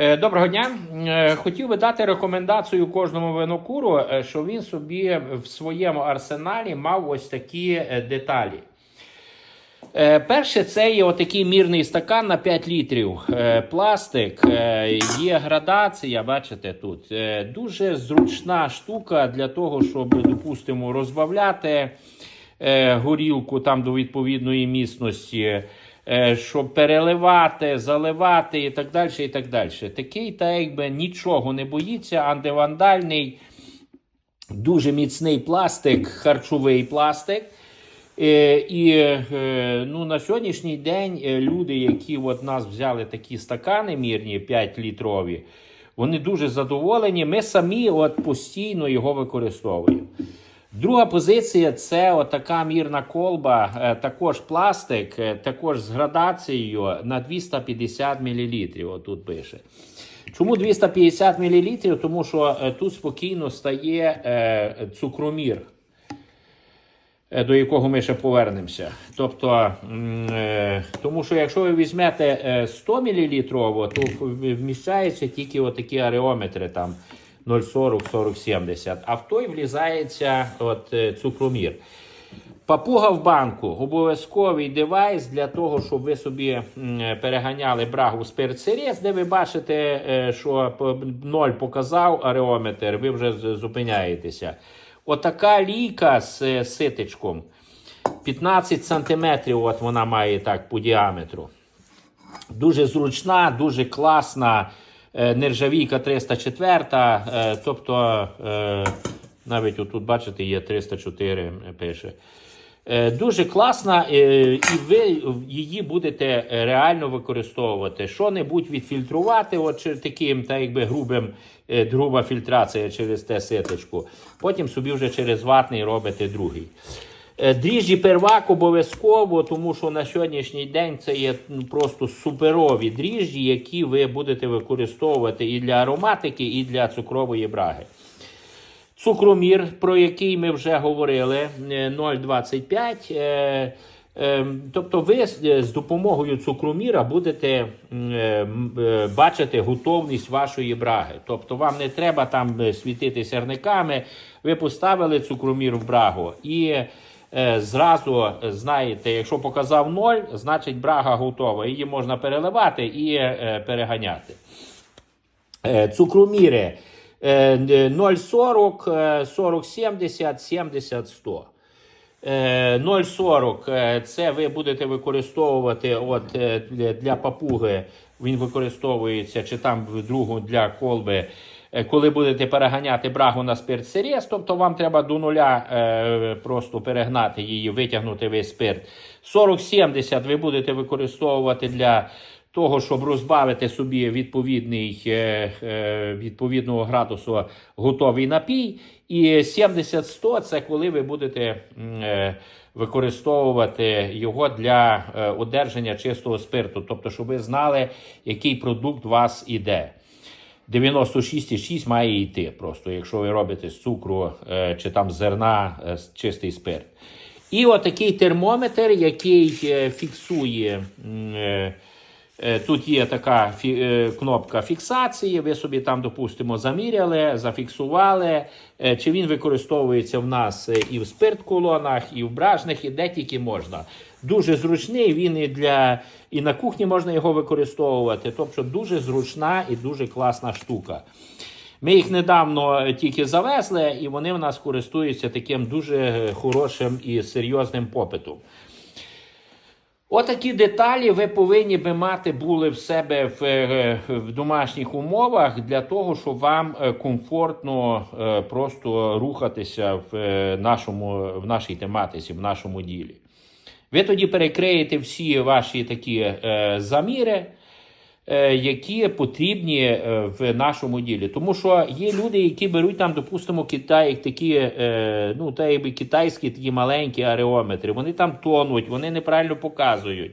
Е, Доброго дня. Е, Хотів би дати рекомендацію кожному винокуру, е, щоб він собі в своєму арсеналі мав ось такі деталі. Перше, це є отакий мірний стакан на 5 літрів. Пластик, є градація, бачите тут. Дуже зручна штука для того, щоб, допустимо, розбавляти горілку там до відповідної міцності, щоб переливати, заливати і так далі. і так далі. Такий, так якби нічого не боїться, антивандальний, дуже міцний пластик, харчовий пластик. Е, І е, ну, на сьогоднішній день е, люди, які от нас взяли такі стакани мірні 5 літрові, вони дуже задоволені. Ми самі от постійно його використовуємо. Друга позиція це отака мірна колба, е, також пластик, е, також з градацією на 250 мл. Отут пише. Чому 250 мл? Тому що е, тут спокійно стає цукромір до якого ми ще повернемося.40 м, е, тому що якщо ви візьмете е, 100 мл, то в- вміщаються тільки отакі ареометри там 0,40, 40, 70, а в той влізається от, е, цукромір. Папуга в банку обов'язковий девайс для того, щоб ви собі переганяли брагу з перцерез, де ви бачите, е, що п- 0 показав ареометр, ви вже зупиняєтеся. Отака лійка з е, ситечком. 15 сантиметрів от вона має так по діаметру. Дуже зручна, дуже класна нержавійка 304. е, Тобто, е, навіть отут, бачите, є 304 пише. Е, Дуже класна, е, і ви її будете реально використовувати. Що-небудь відфільтрувати, от таким, так якби грубим, е, груба фільтрація через те ситочку. Потім собі вже через ватний робите другий. Е, Дріжджі первак обов'язково, тому що на сьогоднішній день це є ну, просто суперові дріжджі, які ви будете використовувати і для ароматики, і для цукрової браги. Цукромір, про який ми вже говорили, е, 0,25. е, е, Тобто ви з допомогою цукроміра будете бачити готовність вашої браги. Тобто вам не треба там світити сірниками. Ви поставили цукромір в брагу і зразу знаєте, якщо показав 0, значить брага готова. Її можна переливати і е, переганяти. Е, Цукроміри е, 0,40, е, 40, 70, 70, 100. Е, 0,40 е, це ви будете використовувати от, е, для папуги. Він використовується чи там в другу для колби. Е, Коли будете переганяти брагу на спирт сиріс, тобто вам треба до нуля е, просто перегнати її, витягнути весь спирт. 40-70 ви будете використовувати для того, щоб розбавити собі відповідний, е, е, відповідного градусу готовий напій. І 70-100 це коли ви будете е, використовувати його для е, одержання чистого спирту. Тобто, щоб ви знали, який продукт у вас іде. 96,6 має йти просто, якщо ви робите з цукру е, чи там зерна е, чистий спирт. І отакий термометр, який е, фіксує. Тут є така кнопка фіксації. Ви собі там, допустимо, заміряли, зафіксували. Чи він використовується в нас і в спирт-колонах, і в бражних, і де тільки можна. Дуже зручний. Він і для і на кухні можна його використовувати. Тобто дуже зручна і дуже класна штука. Ми їх недавно тільки завезли, і вони в нас користуються таким дуже хорошим і серйозним попитом. Отакі деталі ви повинні би мати були в себе в, е, в домашніх умовах для того, щоб вам е, комфортно е, просто рухатися в нашому в нашій тематиці, в нашому ділі. Ви тоді перекриєте всі ваші такі е, заміри, е, які потрібні е, в нашому ділі. Тому що є люди, які беруть там, допустимо, Китай, такі, е, ну, та якби китайські такі маленькі ареометри. Вони там тонуть, вони неправильно показують.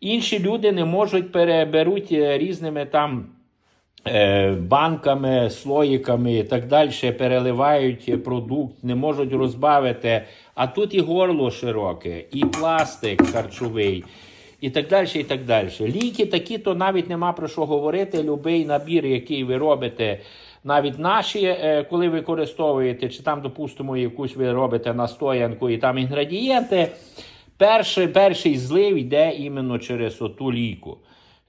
Інші люди не можуть переберуть е, різними там. Е, Банками, слоїками і так далі переливають продукт, не можуть розбавити. А тут і горло широке, і пластик харчовий, і так далі. і так далі. Ліки такі, то навіть нема про що говорити. Любий набір, який ви робите, навіть наші, е, коли використовуєте, чи там, допустимо, якусь ви робите настоянку і там інгредієнти, перший, перший злив йде іменно через оту ліку.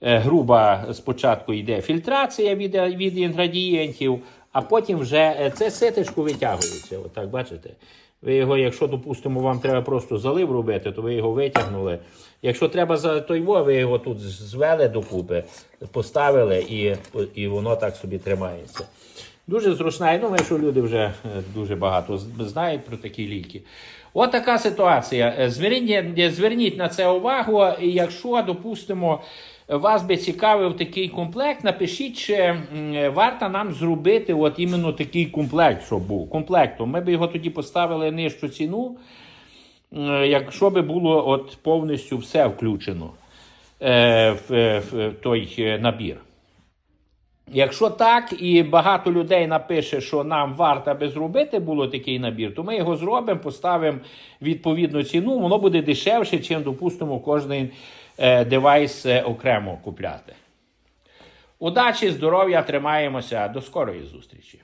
Е, Груба спочатку йде фільтрація від, від інгредієнтів, а потім вже е, це ситишку витягується. Отак, бачите? Ви його, якщо, допустимо, вам треба просто залив робити, то ви його витягнули. Якщо треба за той ви його тут звели докупи, поставили і, і воно так собі тримається. Дуже зручна. Думаю, що люди вже е, дуже багато знають про такі ліки. От така ситуація. Е, Зверніть, зверніть на це увагу. Якщо, допустимо, вас би цікавив такий комплект, напишіть, чи варто нам зробити от іменно такий комплект, щоб був комплектом. Ми б його тоді поставили нижчу ціну, якщо би було от повністю все включено е, в, е, той е, набір. Якщо так, і багато людей напише, що нам варто би зробити було такий набір, то ми його зробимо, поставимо відповідну ціну, воно буде дешевше, чим, допустимо, кожний девайс е, окремо купляти. Удачі, здоров'я, тримаємося. До скорої зустрічі!